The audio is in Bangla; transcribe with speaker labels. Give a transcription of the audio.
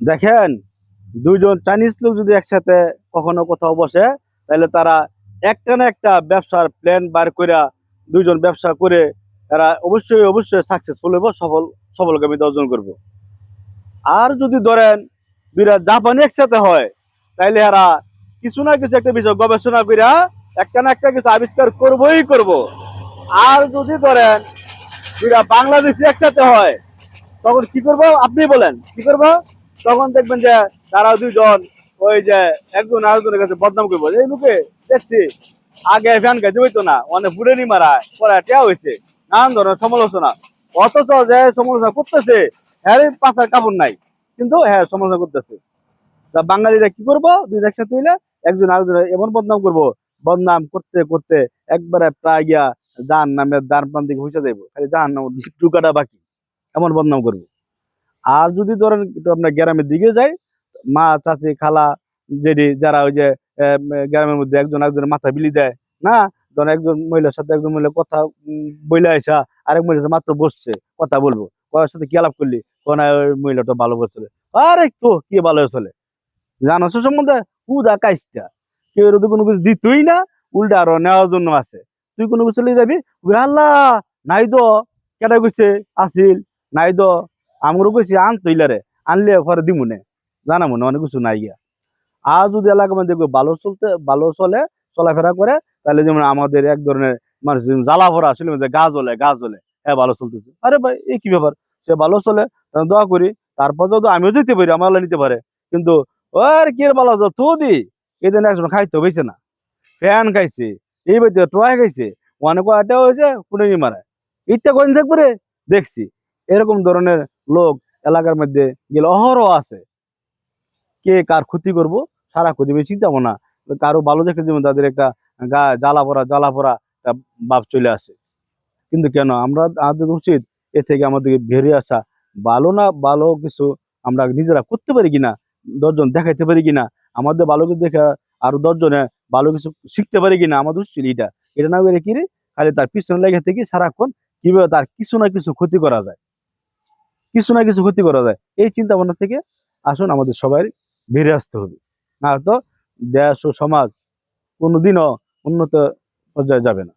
Speaker 1: দেখেন, দুইজন চাইনিজ লোক যদি একসাথে কখনো কোথাও বসে, তাহলে তারা একটা না একটা ব্যবসার প্ল্যান বার করে দুইজন ব্যবসা করে তারা অবশ্যই অবশ্যই সাকসেসফুল হইব, সফল সফলকামী অর্জন করব। আর যদি ধরেন দুইটা জাপানি একসাথে হয়, তাইলে এরা কিছু না কিছু একটা বিষয় গবেষণা করে একটা না একটা কিছু আবিষ্কার করবই করব। আর যদি ধরেন দুইটা বাংলাদেশি একসাথে হয়, তখন কি করব? আপনি বলেন, কি করব? তখন দেখবেন যে তারা দুজন ওই যে একজন আরেকজনের কাছে বদনাম করব এই লোকে, দেখছি, আগে ফ্যান খাইতে হইতো না, অনেক বুড়েনি মারা, পরে টেয়া হয়েছে নানান ধরনের সমালোচনা। অথচ যে সমালোচনা করতেছে হ্যাঁ পাশার কাপড় নাই। কিন্তু হ্যাঁ সমালোচনা করতেছে। তা বাঙালিরা কি করব? দুই একসাথে হইলে একজন আরেকজনের এমন বদনাম করব, বদনাম করতে করতে একবারে প্রায় গিয়া জাহান নামের দ্বার প্রান্তিক হইসা যাইব। খালি জাহান নাম টুকাটা বাকি, এমন বদনাম করব। আর যদি ধরেন আপনার গ্রামের দিকে যাই, মা, চাচি, খালা যেটি যারা ওই যে গ্রামের মধ্যে একজন একজনের মাথা বিলি দেয়, না? ধরেন একজন মহিলার সাথে একজন মহিলা কথা বইলে আইসা, আরেক মহিলার মাত্র বসছে, কথা বলব। কয়ের সাথে কি আলাপ করলি? কোন মহিলাটা ভালো করছিল আরে তো, কি ভালো চলে জানো সে সম্বন্ধে? উদা কাইসটা। কেউ এর কোনো কিছু দিতই না, উল্টা আরও নেওয়ার জন্য আসে তুই কোনো কিছু লিয়ে যাবি? আল্লাহ, নাই তো। কেটা কইছে? আসিল। নাই তো। আমরও কইছি, আন তৈলারে আনলে পরে দিমুনে জানা মনে অনেক কিছু নাই গিয়া। আর যদি এলাকা মধ্যে ভালো চলতে, ভালো চলে, চলাফেরা করে, তাহলে যেমন আমাদের এক ধরনের মানুষ জ্বালা ভরা আসলে গা জ্বলে গা জ্বলে। হ্যাঁ ভালো চলতেছে। আরে ভাই এই কি ব্যাপার? সে ভালো চলে দোয়া করি, তারপর যদি আমিও যেতে পারি, আমার নিতে পারে। কিন্তু, ওর, কি ভালো তো দি। এদিন একজন খাইতে হয়েছে না। ফ্যান খাইছে, এই বাড়িতে টয় খাইছে, অনেক কয়টা হয়েছে পুনে মারা। ইত্যা কদিন থাকবে দেখছি। এরকম ধরনের লোক এলাকার মধ্যে গেলে অহরহ আছে। কে কার ক্ষতি করব? সারা আমি চিন্তা না কারও ভালো দেখে যেমন তাদের একটা গা জ্বালা পড়া জ্বালা পড়া ভাব চলে আসে। কিন্তু কেন? আমরা আমাদের উচিত এ থেকে আমাদেরকে বেরিয়ে আসা। ভালো না ভালো কিছু আমরা নিজেরা করতে পারি কিনা? দশজন দেখাইতে পারি কিনা? আমাদের ভালো কিছু দেখে আরও দশজনে ভালো কিছু শিখতে পারি কিনা? আমাদের উচিত এটা এটা না করে কি রে? খালি তার পিছনে লেগে থেকে সারাক্ষণ কীভাবে তার কিছু না কিছু ক্ষতি করা যায়। কিছু না কিছু ক্ষতি করা যায়। এই চিন্তা ভাবনা থেকে আসুন আমাদের সবাই বেরিয়ে আসতে হবে। না তো দেশ ও সমাজ কোনোদিনও উন্নত পর্যায়ে যাবে না।